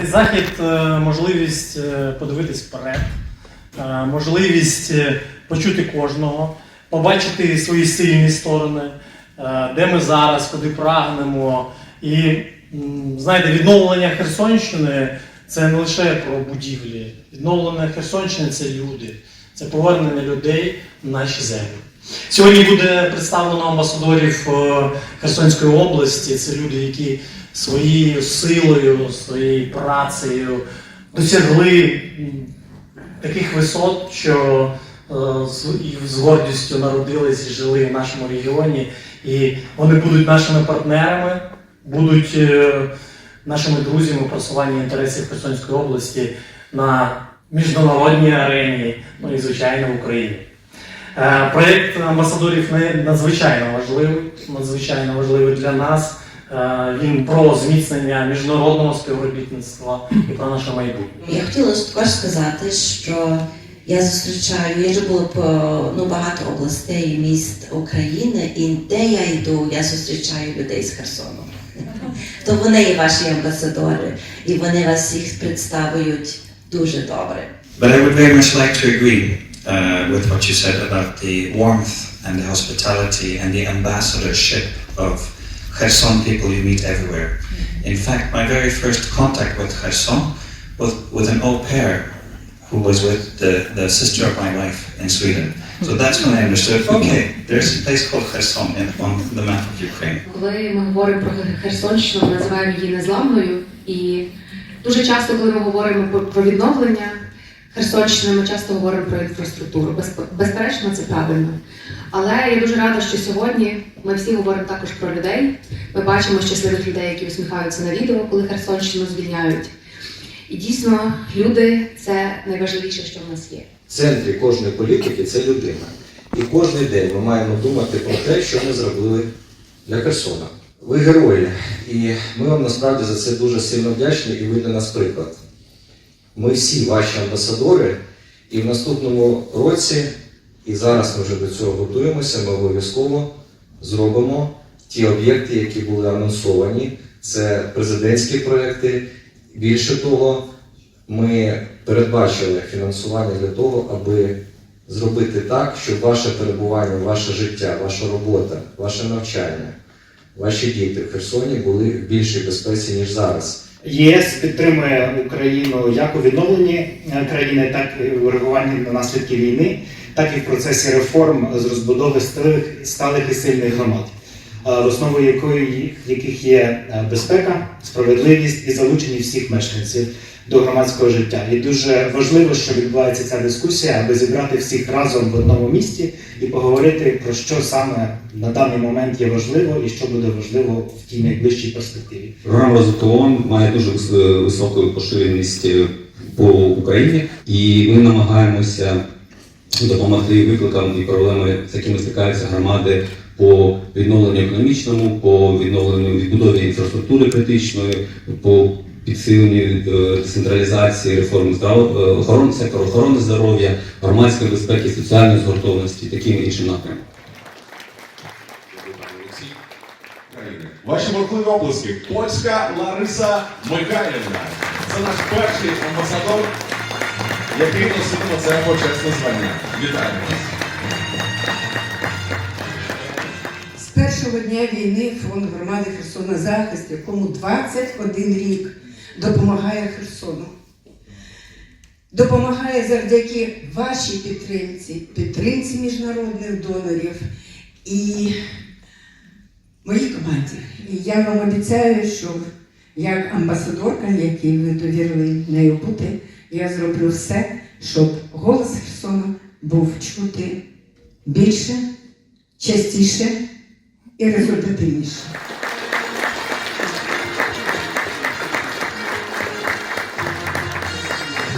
Цей захід е, можливість е, подивитись вперед, е, можливість почути кожного, побачити свої сильні сторони, де ми зараз, куди прагнемо. І знаєте, відновлення Херсонщини це не лише про будівлі. Відновлення Херсонщини це люди, це повернення людей на наші землі. Сьогодні буде представлено амбасадорів е, Херсонської області. Це люди, які своєю силою, своєю працею досягли таких висот, що е, з, гордістю народились і жили в нашому регіоні. І вони будуть нашими партнерами, будуть е, нашими друзями у просуванні інтересів Херсонської області на міжнародній арені, ну і звичайно в Україні. Е, Проєкт амбасадорів надзвичайно важливий, надзвичайно важливий для нас. Е, Він про зміцнення міжнародного співробітництва і про наше майбутнє. Я хотіла також сказати, що я зустрічаю, я вже була по ну, багато областей і міст України, і де я йду, я зустрічаю людей з Херсону. То вони є ваші амбасадори, і вони вас всіх представують дуже добре. But I would very much like to agree uh, with what you said about the warmth and the hospitality and the ambassadorship of Kherson people you meet everywhere. Mm-hmm. In fact, my very first contact with Kherson was with an au pair who was with the, the sister of my wife in Sweden. So that's when I understood, okay, there's a place called Kherson in, on the map of Ukraine. Коли ми говоримо про Херсонщину, ми називаємо її незламною. І дуже часто, коли ми говоримо про, про відновлення Херсонщини, ми часто говоримо про інфраструктуру. Безп- Безперечно, це правильно. Але я дуже рада, що сьогодні ми всі говоримо також про людей. Ми бачимо щасливих людей, які усміхаються на відео, коли Херсонщину звільняють. І дійсно, люди це найважливіше, що в нас є. В центрі кожної політики це людина. І кожен день ми маємо думати про те, що ми зробили для Херсона. Ви герої, і ми вам насправді за це дуже сильно вдячні, і ви для нас приклад. Ми всі ваші амбасадори, і в наступному році, і зараз ми вже до цього готуємося, ми обов'язково зробимо ті об'єкти, які були анонсовані. Це президентські проекти. Більше того, ми передбачили фінансування для того, аби зробити так, щоб ваше перебування, ваше життя, ваша робота, ваше навчання, ваші діти в Херсоні були в більшій безпеці, ніж зараз. ЄС підтримує Україну як у відновленні е, країни, так і у реагуванні на наслідки війни, так і в процесі реформ з розбудови сталих, сталих і сильних громад, е, основою якої яких є е, безпека, справедливість і залучення всіх мешканців до громадського життя. І дуже важливо, що відбувається ця дискусія, аби зібрати всіх разом в одному місті і поговорити про що саме на даний момент є важливо і що буде важливо в тій найближчій перспективі. Програма розвитку ООН має дуже вис- високу поширеність е, по Україні, і ми намагаємося допомогти викликам і проблемам, з якими стикаються громади по відновленню економічному, по відновленню відбудові інфраструктури критичної, по підсиленню е, децентралізації, реформи е, охорони сектору охорони здоров'я, громадської безпеки, соціальної згуртованості, такими іншими напрямками. країни. Ваші бурхливі обласки. Польська Лариса Михайлівна. Це наш перший амбасадор, який носитиме це почесне звання. Вітаємо вас. Першого дня війни фонд громади Херсона захист, якому 21 рік допомагає Херсону. Допомагає завдяки вашій підтримці, підтримці міжнародних донорів і моїй команді. І я вам обіцяю, що як амбасадорка, якій ви довірили нею бути, я зроблю все, щоб голос Херсону був чути більше, частіше і результативніше.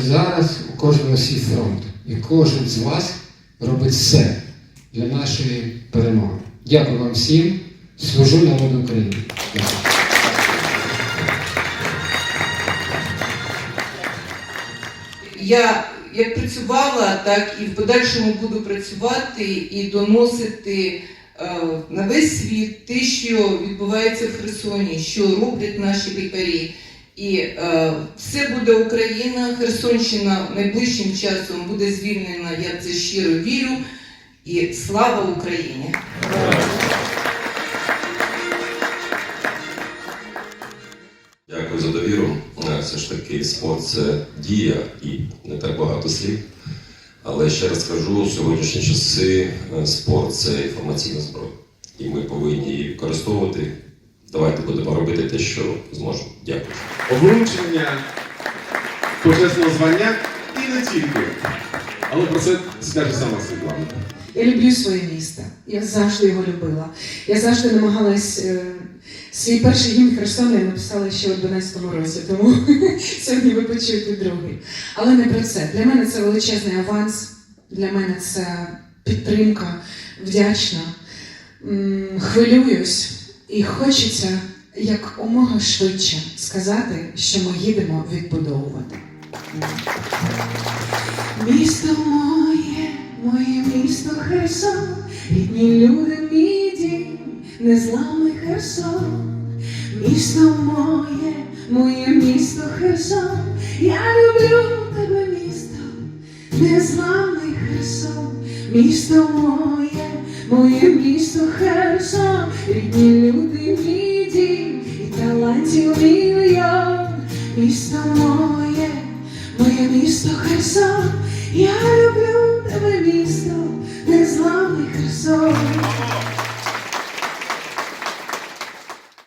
Зараз у кожного свій фронт, і кожен з вас робить все для нашої перемоги. Дякую вам всім. Служу народу України. Я як працювала, так і в подальшому буду працювати і доносити на весь світ те, що відбувається в Херсоні, що роблять наші лікарі. І е, все буде Україна, Херсонщина найближчим часом буде звільнена, я це щиро вірю. І слава Україні! Дякую за довіру. Е, Все ж таки, спорт це дія і не так багато слів. Але ще раз кажу, у сьогоднішні часи е, спорт це інформаційна зброя. І ми повинні її використовувати. Давайте будемо робити те, що зможемо. Дякую. Вручення почесного звання і не тільки. Але про це скаже сама Світлана. Я люблю своє місто. Я завжди його любила. Я завжди намагалась е, свій перший гімн Херсона я написала ще у 12-му році, тому сьогодні ви почуєте другий. Але не про це. Для мене це величезний аванс, для мене це підтримка, вдячна. Хвилююсь і хочеться як умога швидше сказати, що ми їдемо відбудовувати. Місто моє, моє місто Херсон, рідні люди, мій дім, незламний Херсон. Місто моє, моє місто Херсон, я люблю тебе, місто, незламний Херсон, місто моє, моє місто Херсон, рідні люди, мій дім, і талантів мільйон, місто моє. Моє місто Херсон, я люблю тебе місто, незламний Херсон.